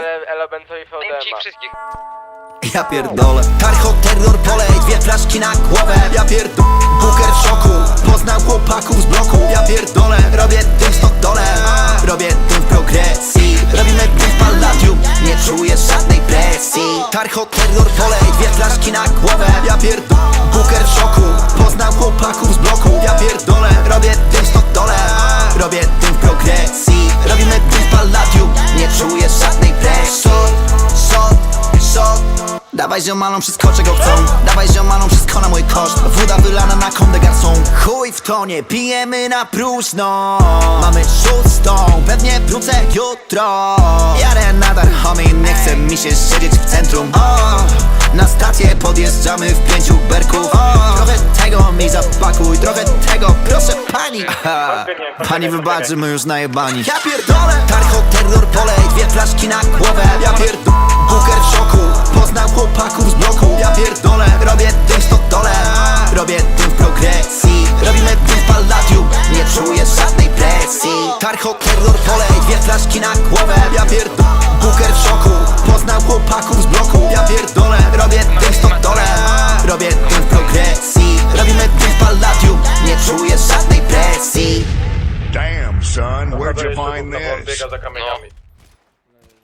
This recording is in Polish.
Ele- Elementowi VDMA. wszystkich. Ja pierdolę. Tarcho, terror, polej, dwie flaszki na głowę. Ja pierdolę, buker w szoku. Poznał chłopaków z bloku. Ja pierdolę, robię dym w stodole. Robię dym w progresji. Robimy dym w palladium. Nie czuję żadnej presji. Tarcho, terror, polej, dwie flaszki na głowę. Ja pierdolę, buker w szoku. Poznał chłopaków z bloku. Ja pierdolę, robię dym Dawaj ziomalom wszystko czego chcą. Dawaj ziomalom wszystko na mój koszt. Woda wylana na kondę Chuj w tonie, pijemy na próżno. Mamy szóstą, pewnie wrócę jutro. Jadę nadal homie, nie chce mi się siedzieć w centrum. O, Na stację podjeżdżamy w pięciu berków. O, Trochę tego mi zapakuj, trochę tego proszę pani. Pani wybaczy, my już najebani. Ja pierdolę Tarcho, terror, polej, dwie flaszki na głowę. Ja pierdolę Robię dym w progresji. Robimy dym w palladium Nie czuję żadnej presji. Tarcho, terror, polej, dwie flaszki na głowę. Ja pierdolę Buker w szoku Poznał chłopaków z bloku. Ja pierdolę Robię dym w stodole Robię dym w progresji. Robimy dym w palladium Nie czuję żadnej presji. Damn, son, where'd you find this? biega za kamieniami.